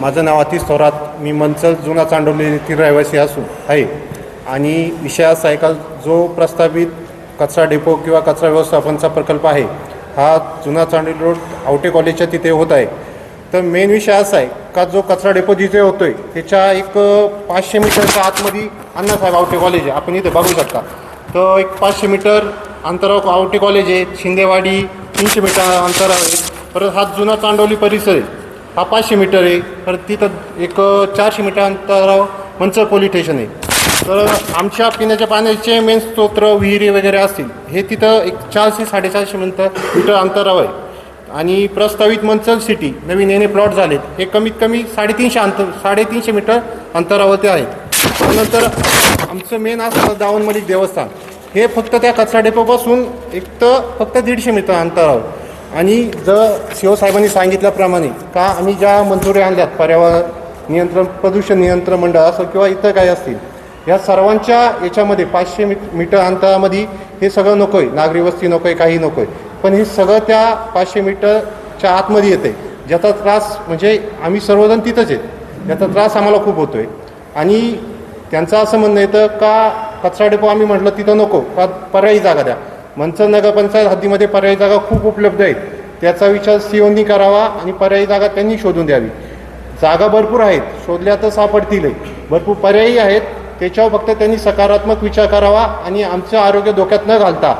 माझं नाव अतिश थोरात. मी मंचल जुना चांडोली येथील रहिवासी असून आहे. आणि विषय असा आहे का जो प्रस्तावित कचरा डेपो किंवा कचरा व्यवस्थापनचा प्रकल्प आहे हा जुना चांडोली रोड आवटे कॉलेजच्या तिथे होत आहे. तर मेन विषय असा आहे का जो कचरा डेपो जिथे होतो आहे त्याच्या एक पाचशे मीटरच्या आतमध्ये अण्णासाहेब आवटे कॉलेज आहे. आपण इथे बघू शकता. तर एक पाचशे मीटर अंतरावर आवटे कॉलेज आहे. शिंदेवाडी तीनशे मीटर अंतरावर आहे. परत हा जुना चांडोली परिसर आहे. हा पाचशे मीटर आहे. परत तिथं एक चारशे मीटर अंतरावर मंचर पोलीस स्टेशन आहे. तर आमच्या पिण्याच्या पाण्याचे मेन स्तोत्र विहिरी वगैरे असतील. हे तिथं एक चारशे साडेचारशे मीटर मीटर अंतरावर आहे. आणि प्रस्तावित मंचल सिटी नवीन येणे प्लॉट झालेत. हे कमीत कमी साडेतीनशे अंतर साडेतीनशे मीटर अंतरावरती आहेत त्यानंतर आमचं मेन असं दावण मलिक देवस्थान. हे फक्त त्या कचरा डेपोपासून एक तर फक्त दीडशे मीटर अंतरावर. आणि जर शिवसाहेबांनी सांगितल्याप्रमाणे का आम्ही ज्या मंजुरी आणल्यात पर्यावरण नियंत्रण प्रदूषण नियंत्रण मंडळ असं किंवा इतर काही असतील या सर्वांच्या याच्यामध्ये पाचशे मी मीटर अंतरामध्ये हे सगळं नको आहे नागरी वस्ती नको आहे काही नको आहे पण हे सगळं त्या पाचशे मीटरच्या आतमध्ये येते ज्याचा त्रास म्हणजे आम्ही सर्वजण तिथंच आहेत. याचा त्रास आम्हाला खूप होतो आहे आणि त्यांचं असं म्हणणं येतं का कचरा डेपो आम्ही म्हटलं तिथं नको का पर्यायी जागा द्या. मंचर नगरपंचायत हद्दीमध्ये पर्यायी जागा खूप उपलब्ध आहेत. त्याचा विचार सीओनी करावा आणि पर्यायी जागा त्यांनी शोधून द्यावी. जागा भरपूर आहेत शोधल्या तर सापडतीलही भरपूर पर्यायी आहेत त्याच्यावर फक्त त्यांनी सकारात्मक विचार करावा आणि आमचं आरोग्य धोक्यात न घालता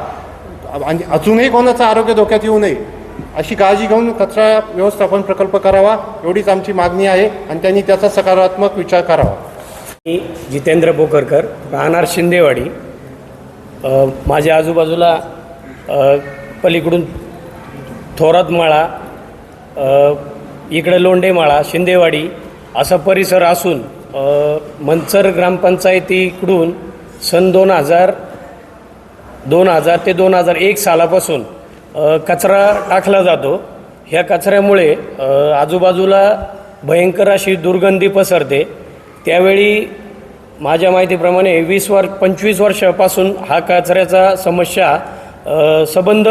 आणि अजूनही कोणाचं आरोग्य धोक्यात येऊ नये अशी काळजी घेऊन कचरा व्यवस्थापन प्रकल्प करावा एवढीच आमची मागणी आहे आणि त्यांनी त्याचा सकारात्मक विचार करावा. मी जितेंद्र बोकरकर राहणार शिंदेवाडी. माझ्या आजूबाजूला पलीकडून थोरातमाळा माळा इकडे लोंढेमाळा शिंदेवाडी असा परिसर असून मंचर ग्रामपंचायतीकडून सन दोन हजार दोन हजार ते दोन हजार एक सालापासून कचरा टाकला जातो. ह्या कचऱ्यामुळे आजूबाजूला भयंकर अशी दुर्गंधी पसरते. त्यावेळी माझ्या माहितीप्रमाणे वीस वर पंचवीस वर्षापासून हा कचऱ्याचा समस्या संबंध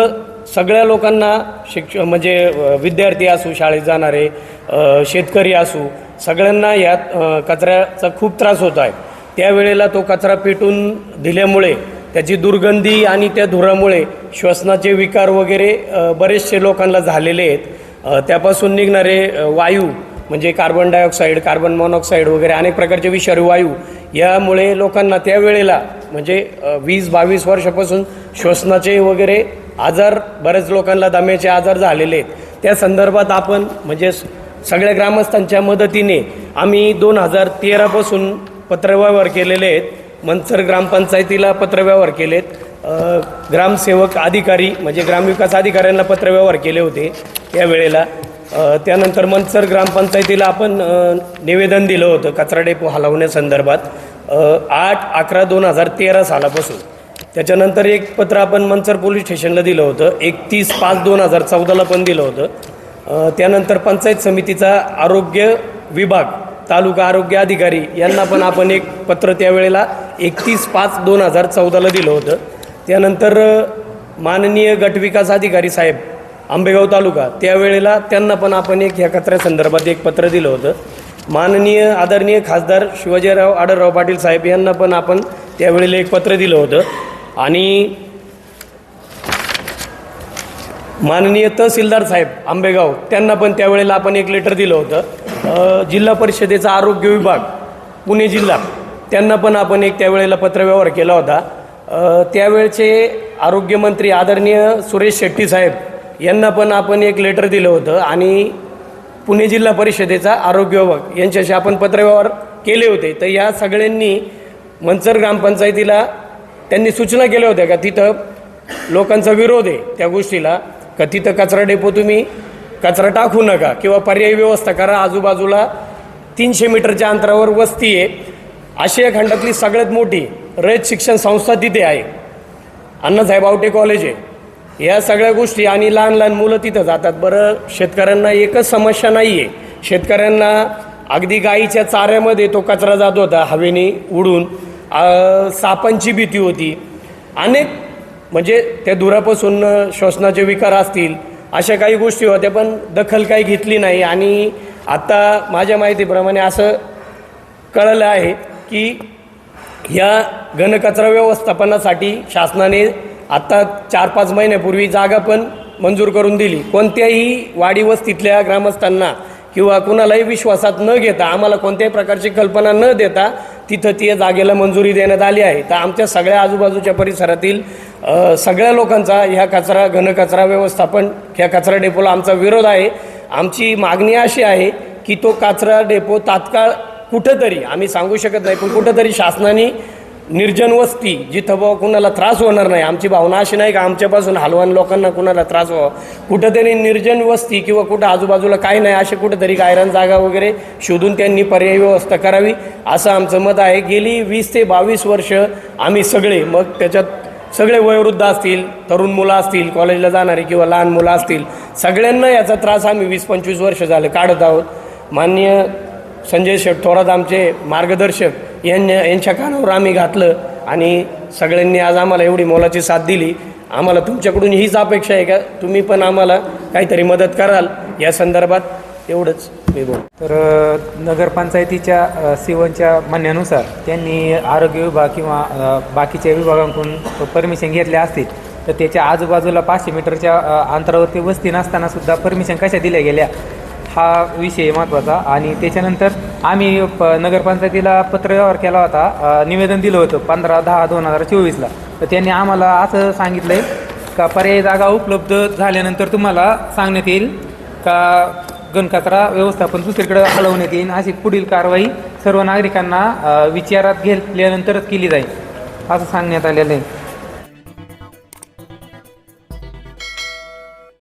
सगळ्या लोकांना शिक्ष म्हणजे विद्यार्थी असू शाळेत जाणारे शेतकरी असू सगळ्यांना यात कचऱ्याचा खूप त्रास होत आहे. त्यावेळेला तो कचरा पेटून दिल्यामुळे त्याची दुर्गंधी आणि त्या धुरामुळे श्वसनाचे विकार वगैरे बरेचसे लोकांना झालेले आहेत. त्यापासून निघणारे वायू म्हणजे कार्बन डायऑक्साईड कार्बन मोनॉक्साईड वगैरे अनेक प्रकारचे विषारी वायू यामुळे लोकांना त्यावेळेला म्हणजे वीस बावीस वर्षापासून श्वसनाचे वगैरे आजार बऱ्याच लोकांना दम्याचे आजार झालेले आहेत. त्या संदर्भात आपण म्हणजे सगळ्या ग्रामस्थांच्या मदतीने आम्ही दोन हजार तेरापासून पत्रव्यवहार केलेले आहेत. मंचर ग्रामपंचायतीला पत्रव्यवहार केलेत. ग्रामसेवक अधिकारी म्हणजे ग्रामविकास अधिकाऱ्यांना पत्रव्यवहार केले होते त्यावेळेला. त्यानंतर मंचर ग्रामपंचायतीला आपण निवेदन दिलं होतं कचरा डेपो हलवण्यासंदर्भात. आठ अकरा दोन हजार तेरा सालापासून. त्याच्यानंतर एक पत्र आपण मंचर पोलीस स्टेशनला दिलं होतं. एकतीस पाच दोन हजार चौदाला पण दिलं होतं. त्यानंतर पंचायत समितीचा आरोग्य विभाग तालुका आरोग्य अधिकारी यांना पण आपण एक पत्र त्यावेळेला एकतीस पाच दोन हजार चौदाला दिलं होतं. त्यानंतर माननीय गटविकास अधिकारी साहेब आंबेगाव तालुका. त्यावेळेला त्यांना पण आपण एक ह्या कचऱ्यासंदर्भात एक पत्र दिलं होतं. माननीय आदरणीय खासदार शिवाजीराव आडरराव पाटील साहेब यांना पण आपण त्यावेळेला एक पत्र दिलं होतं. आणि माननीय तहसीलदार साहेब आंबेगाव त्यांना पण त्यावेळेला आपण एक लेटर दिलं होतं. जिल्हा परिषदेचा आरोग्य विभाग पुणे जिल्हा त्यांना पण आपण एक त्यावेळेला पत्रव्यवहार केला होता. त्यावेळचे आरोग्यमंत्री आदरणीय सुरेश शेट्टी साहेब यांना पण आपण एक लेटर दिलं होतं आणि पुणे जिल्हा परिषदेचा आरोग्य विभाग यांच्याशी आपण पत्रव्यवहार केले होते. तर या सगळ्यांनी मंचर ग्रामपंचायतीला त्यांनी सूचना केल्या होत्या का तिथं लोकांचा विरोध आहे त्या गोष्टीला का तिथं कचरा डेपो तुम्ही कचरा टाकू नका किंवा पर्यायी व्यवस्था करा. आजूबाजूला तीनशे मीटरच्या अंतरावर वस्ती आहे. आशिया खंडातली सगळ्यात मोठी रयत शिक्षण संस्था तिथे आहे. अण्णासाहेब आवटे कॉलेज आहे. या सगळ्या गोष्टी आणि लहान लहान मुलं तिथं जातात. बरं शेतकऱ्यांना एकच समस्या नाही आहे शेतकऱ्यांना अगदी गाईच्या चाऱ्यामध्ये तो कचरा जात होता हवेने उडून. सापांची भीती होती. अनेक म्हणजे त्या धुरापासून श्वसनाचे विकार असतील अशा काही गोष्टी होत्या पण दखल काही घेतली नाही. आणि आत्ता माझ्या माहितीप्रमाणे असं कळलं आहे की ह्या घनकचरा व्यवस्थापनासाठी शासनाने आत्ता चार पाच महिन्यापूर्वी जागा पण मंजूर करून दिली. कोणत्याही वाडी वस्तीतल्या ग्रामस्थांना किंवा कुणालाही विश्वासात न घेता आम्हाला कोणत्याही प्रकारची कल्पना न देता तिथं ती जागेला मंजुरी देण्यात आली आहे. तर आमच्या सगळ्या आजूबाजूच्या परिसरातील सगळ्या लोकांचा ह्या कचरा घनकचरा व्यवस्थापन ह्या कचरा डेपोला आमचा विरोध आहे. आमची मागणी अशी आहे की तो कचरा डेपो तात्काळ कुठंतरी आम्ही सांगू शकत नाही पण कुठंतरी शासनाने निर्जन वस्ती जिथं बाबा कुणाला त्रास होणार नाही. आमची भावना अशी नाही का आमच्यापासून हलवान लोकांना कुणाला त्रास व्हावा. कुठंतरी निर्जन वस्ती किंवा कुठं आजूबाजूला काही नाही असे कुठंतरी गायरान जागा वगैरे शोधून त्यांनी पर्यायी व्यवस्था करावी असं आमचं मत आहे. गेली वीस ते बावीस वर्ष आम्ही सगळे मग त्याच्यात सगळे वयोवृद्ध असतील तरुण मुलं असतील कॉलेजला जाणारे किंवा लहान मुलं असतील सगळ्यांना याचा त्रास आम्ही वीस पंचवीस वर्ष झाले काढत आहोत. माननीय संजय शेठ थोरात आमचे मार्गदर्शक यांच्या यांच्या कानावर आम्ही घातलं आणि सगळ्यांनी आज आम्हाला एवढी मोलाची साथ दिली. आम्हाला तुमच्याकडून हीच अपेक्षा आहे का? तुम्ही पण आम्हाला काहीतरी मदत कराल. या संदर्भात एवढंच मी बोल तर नगरपंचायतीच्या सिवनच्या म्हणण्यानुसार त्यांनी आरोग्य विभाग किंवा बाकीच्या विभागांकडून परमिशन घेतल्या असतील तर त्याच्या आजूबाजूला पाचशे मीटरच्या अंतरावरती वस्ती नसताना सुद्धा परमिशन कशा दिल्या गेल्या? हा विषय महत्त्वाचा आणि त्याच्यानंतर आम्ही प नगरपंचायतीला पत्रव्यवहार केला होता निवेदन दिलं होतं पंधरा दहा दोन हजार चोवीसला. तर त्यांनी आम्हाला असं सांगितलं आहे का पर्यायी जागा उपलब्ध झाल्यानंतर तुम्हाला सांगण्यात येईल का गणकचरा व्यवस्थापन दुसरीकडे हलवण्यात येईल अशी पुढील कारवाई सर्व नागरिकांना विचारात घेतल्यानंतरच केली जाईल असं सांगण्यात आलेलं आहे.